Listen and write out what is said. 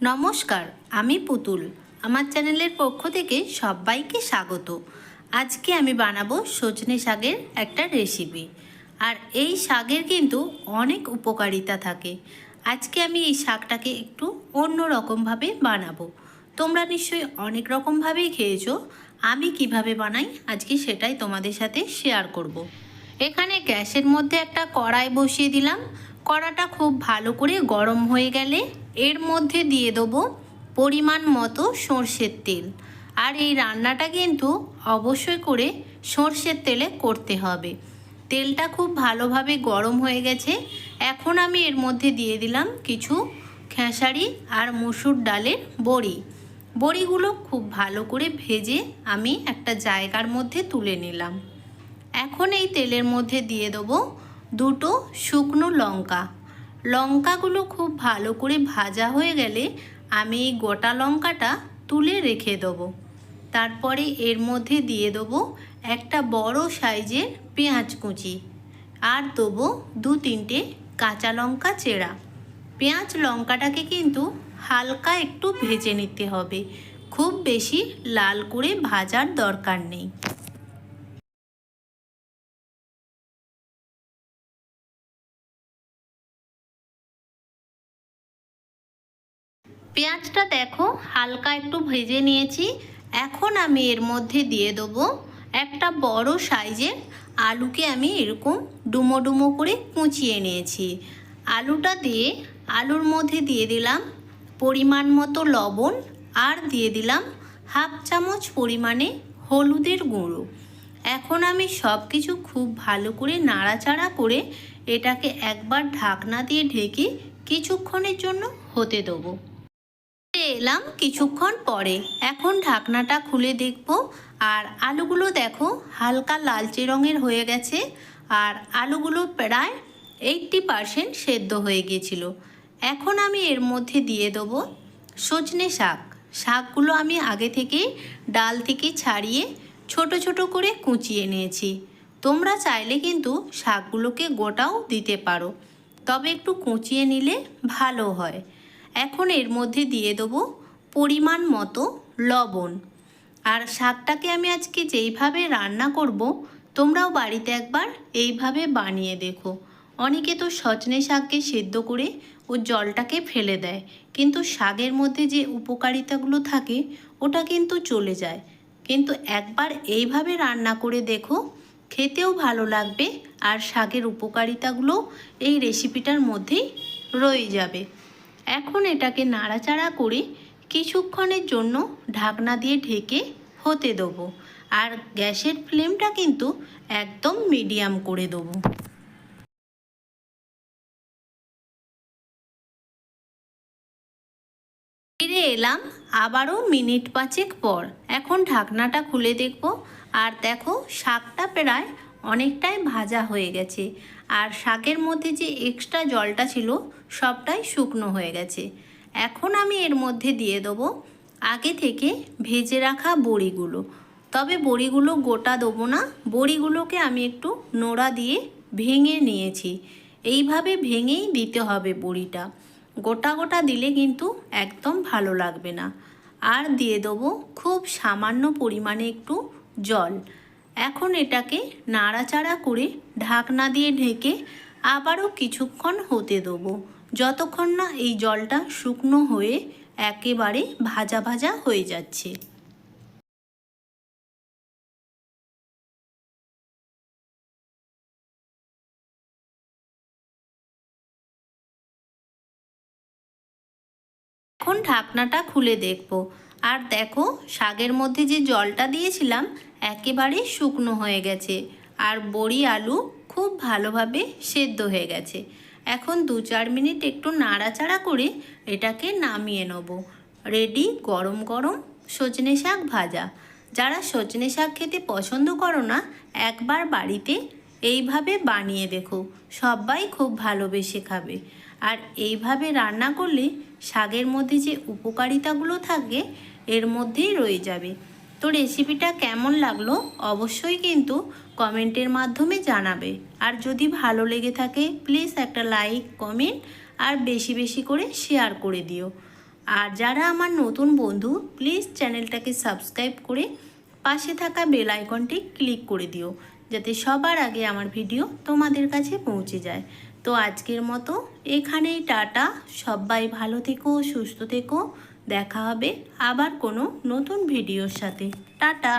নমস্কার, আমি পুতুল। আমার চ্যানেলের পক্ষ থেকে সবাইকে স্বাগত। আজকে আমি বানাবো সজনে শাকের একটা রেসিপি। আর এই শাকের কিন্তু অনেক উপকারিতা থাকে। আজকে আমি এই শাকটাকে একটু অন্য রকমভাবে বানাবো। তোমরা নিশ্চয়ই অনেক রকমভাবেই খেয়েছো। আমি কীভাবে বানাই আজকে সেটাই তোমাদের সাথে শেয়ার করব। এখানে গ্যাসের মধ্যে একটা কড়াই বসিয়ে দিলাম। কড়াটা খুব ভালো করে গরম হয়ে গেলে এর মধ্যে দিয়ে দেবো পরিমাণ মতো সর্ষের তেল। আর এই রান্নাটা কিন্তু অবশ্যই করে সর্ষের তেলে করতে হবে। তেলটা খুব ভালোভাবে গরম হয়ে গেছে। এখন আমি এর মধ্যে দিয়ে দিলাম কিছু খেসারি আর মুসুর ডালের বড়ি। বড়িগুলো খুব ভালো করে ভেজে আমি একটা জায়গার মধ্যে তুলে নিলাম। এখন এই তেলের মধ্যে দিয়ে দেবো দুটো শুকনো লঙ্কা। লঙ্কাগুলো খুব ভালো করে ভাজা হয়ে গেলে আমি এই গোটা লঙ্কাটা তুলে রেখে দেবো। তারপরে এর মধ্যে দিয়ে দেবো একটা বড় সাইজের পেঁয়াজ কুচি। আর দেবো দু তিনটে কাঁচা লঙ্কা চেরা। পেঁয়াজ লঙ্কাটাকে কিন্তু হালকা একটু ভেজে নিতে হবে। খুব বেশি লাল করে ভাজার দরকার নেই। পেঁয়াজটা দেখো, হালকা একটু ভেজে নিয়েছি। এখন আমি এর মধ্যে দিয়ে দেবো একটা বড় সাইজের আলুকে আমি এরকম ডুমো ডুমো করে কুচিয়ে নিয়েছি। আলুটা দিয়ে, আলুর মধ্যে দিয়ে দিলাম পরিমাণ মতো লবণ আর দিয়ে দিলাম হাফ চামচ পরিমাণে হলুদের গুঁড়ো। এখন আমি সব কিছু খুব ভালো করে নাড়াচাড়া করে এটাকে একবার ঢাকনা দিয়ে ঢেকে কিছুক্ষণের জন্য হতে দেবো। এলাম কিছুক্ষণ পরে। এখন ঢাকনাটা খুলে দেখব। আর আলুগুলো দেখো, হালকা লালচে রঙের হয়ে গেছে। আর আলুগুলো প্রায় এইটটি পারসেন্ট সেদ্ধ হয়ে গিয়েছিল এখন আমি এর মধ্যে দিয়ে দেবো সজনে শাক। শাকগুলো আমি আগে থেকে ডাল থেকে ছাড়িয়ে ছোট ছোট করে কুচিয়ে নিয়েছি। তোমরা চাইলে কিন্তু শাকগুলোকে গোটাও দিতে পারো। তবে একটু কুচিয়ে নিলে ভালো হয়। এখন এর মধ্যে দিয়ে দেবো পরিমাণ মতো লবণ। আর শাকটাকে আমি আজকে যেইভাবে রান্না করব, তোমরাও বাড়িতে একবার এইভাবে বানিয়ে দেখো। অনেকে তো সজনে শাককে সেদ্ধ করে ও জলটাকে ফেলে দেয়, কিন্তু শাকের মধ্যে যে উপকারিতাগুলো থাকে, ওটা কিন্তু চলে যায়। কিন্তু একবার এইভাবে রান্না করে দেখো, খেতেও ভালো লাগবে আর শাকের উপকারিতাগুলো এই রেসিপিটার মধ্যেই রয়ে যাবে। এখন এটাকে নাড়াচাড়া করে কিছুক্ষণের জন্য ঢাকনা দিয়ে ঢেকে হতে দেবো। আর গ্যাসের ফ্লেমটা কিন্তু একদম মিডিয়াম করে দেবো। ফিরে এলাম আবারও মিনিট পাঁচেক পর। এখন ঢাকনাটা খুলে দেখব। আর দেখো, শাকটা প্রায় অনেকটাই ভাজা হয়ে গেছে। আর শাকের মধ্যে যে এক্সট্রা জলটা ছিল, সবটাই শুকনো হয়ে গেছে। এখন আমি এর মধ্যে দিয়ে দেবো আগে থেকে ভেজে রাখা বড়িগুলো। তবে বড়িগুলো গোটা দেবো না, বড়িগুলোকে আমি একটু নোড়া দিয়ে ভেঙে নিয়েছি। এইভাবে ভেঙেই দিতে হবে বড়িটা। গোটা গোটা দিলে কিন্তু একদম ভালো লাগবে না। আর দিয়ে দেবো খুব সামান্য পরিমাণে একটু জল। এখন এটাকে নাড়াচাড়া করে ঢাকনা দিয়ে ঢেকে আবারও কিছুক্ষণ হতে দেবো। যতক্ষণ না এই জলটা শুকনো হয়ে একেবারে ভাজা ভাজা হয়ে যাচ্ছে। এখন ঢাকনাটা খুলে দেখব। আর দেখো, শাকের মধ্যে যে জলটা দিয়েছিলাম, একেবারে শুকনো হয়ে গেছে। আর বড়ি আলু খুব ভালোভাবে সেদ্ধ হয়ে গেছে। এখন দু চার মিনিট একটু নাড়াচাড়া করে এটাকে নামিয়ে নেব। রেডি, গরম গরম সজনে শাক ভাজা। যারা সজনে শাক খেতে পছন্দ করো না, একবার বাড়িতে এইভাবে বানিয়ে দেখো। সবাই খুব ভালোবেসে খাবে। আর এইভাবে রান্না করলে শাকের মধ্যে যে উপকারিতাগুলো থাকে এর মধ্যেই রয়ে যাবে। তো রেসিপিটা কেমন লাগল অবশ্যই কিন্তু কমেন্টের মাধ্যমে জানাবে। আর যদি ভালো লেগে থাকে প্লিজ একটা লাইক কমেন্ট আর বেশি বেশি করে শেয়ার করে দিও। আর যারা আমার নতুন বন্ধু প্লিজ চ্যানেলটাকে সাবস্ক্রাইব করে পাশে থাকা বেল আইকনটি ক্লিক করে দিও, যাতে সবার আগে আমার ভিডিও তোমাদের কাছে পৌঁছে যায়। তো আজকের মতো এখানেই টাটা। সবাই ভালো থেকো, সুস্থ থেকো। দেখা হবে আবার কোনো নতুন ভিডিওর সাথে। টাটা!